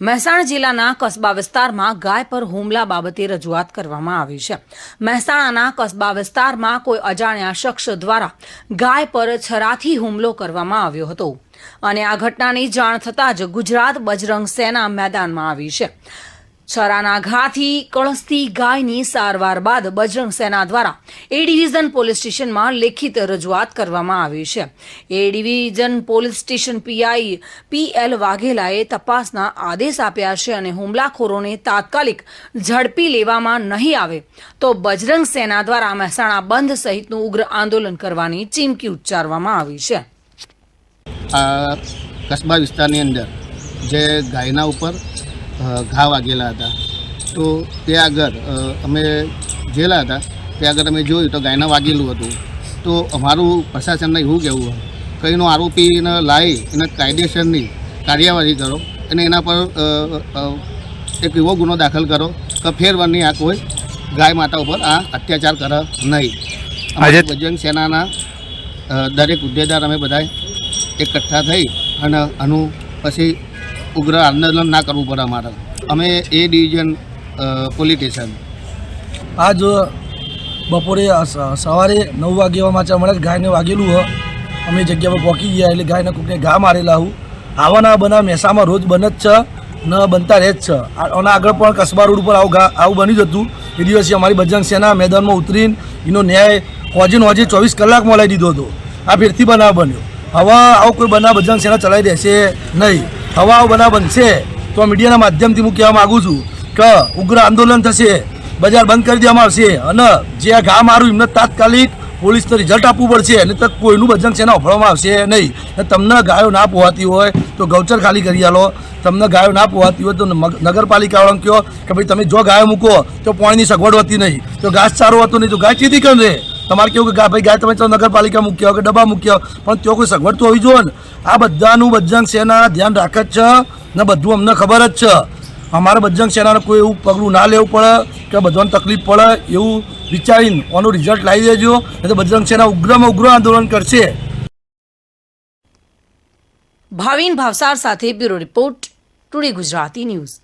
મહેસાણા જિલ્લાના કસ્બા વિસ્તારમાં ગાય પર હુમલા બાબતે રજૂઆત કરવામાં આવી છે. મહેસાણાના કસ્બા વિસ્તારમાં કોઈ અજાણ્યા શખ્સ દ્વારા ગાય પર છરાથી હુમલો કરવામાં આવ્યો હતો. અને આ ઘટનાની જાણ થતાં જ ગુજરાત બજરંગ સેના મેદાનમાં આવી છે. છરાના ઘાથી કળસતી ગાયની સારવાર બાદ બજરંગ સેના દ્વારા એ ડિવિઝન પોલીસ સ્ટેશનમાં લેખિત રજૂઆત કરવામાં આવી છે. A division police station PI P L વાઘેલાએ તપાસના આદેશ આપ્યા છે અને હુમલાખોરોને તાત્કાલિક ઝડપી લેવામાં નહીં આવે તો બજરંગ સેના દ્વારા મહેસાણા બંધ સહિતનું ઉગ્ર આંદોલન કરવાની ચીમકી ઉચ્ચારવામાં આવી છે. કસ્બા વિસ્તારની અંદર જે ગાયના ઉપર ઘા વાગેલા હતા. તો તે આગળ અમે જેલા હતા. તે આગળ અમે જોયું તો ગાયના વાગેલું હતું. તો અમારું પ્રશાસનને એવું કહેવું કંઈનો આરોપીને લાવી એને કાયદેસરની કાર્યવાહી કરો અને એના પર એક એવો ગુનો દાખલ કરો કે ફેરવાની આ કોઈ ગાય માતા ઉપર આ અત્યાચાર કરે નહીં. આજે- ભજન સેનાના દરેક હોદ્દેદાર અમે બધા એકઠા થઈ અને આનું પછી ઉગ્ર આંદોલન ના કરવું પડે અમારે. અમે એ ડિવિઝન પોલિટિશિયન આજ બપોરે સવારે નવ વાગ્યામાં છે હમણાં જ ગાયને વાગેલું હ. અમે જગ્યા પર પહોંચી ગયા એટલે ગાયને કોઈને ઘા મારેલા હું. આવાના બના મહેસામાં રોજ બને જ છે, ન બનતા રહે જ છે. આના આગળ પણ કસબા રોડ ઉપર આવું આવું બની જ હતું. એ દિવસે અમારી બજરંગ સેના મેદાનમાં ઉતરીને એનો ન્યાય હોજીને હોજે ચોવીસ કલાકમાં લઈ દીધો હતો. આ ફેરથી બનાવ બન્યો. હવે આવો કોઈ બનાવ બજરંગ સેના ચલાવી દેશે નહીં. હવે બધા બનશે, તો મીડિયાના માધ્યમથી હું કહેવા માગું છું કે ઉગ્ર આંદોલન થશે, બજાર બંધ કરી દેવામાં આવશે અને જે આ ઘા મારું એમને તાત્કાલિક પોલીસને રિઝલ્ટ આપવું પડશે, અને તો કોઈનું બજરંગ સેના ઓફરવામાં આવશે નહીં. તમને ગાયો ના પોવાતી હોય તો ગૌચર ખાલી કરી આલો. તમને ગાયો ના પોવાતી હોય તો નગરપાલિકાવાળાને કહો કે ભાઈ તમે જો ગાયો મૂકો તો પાણીની સગવડ હોતી નહીં. તો ઘાસ સારો હતો નહીં તો ગાય ચીધી કરે તમારે કેવું કે ભાઈ ગાય તમે ચાલો નગરપાલિકા મૂક્યા કે ડબ્બા મૂક્યા પણ ત્યાં કોઈ સગવડ તો હોવી જોઈએ ને. આ બધાનું બજરંગ સેના ધ્યાન રાખે જ છે ને બધું અમને ખબર જ છે. અમારે બજરંગ સેનાને કોઈ એવું પગલું ના લેવું પડે કે બધાને તકલીફ પડે એવું વિચારીને આનું રિઝલ્ટ લાવી દેજો. નહીં તો બજરંગ સેના ઉગ્રમાં ઉગ્ર આંદોલન કરશે. ભાવિન ભાવસાર સાથે bureau report, today Gujarati news.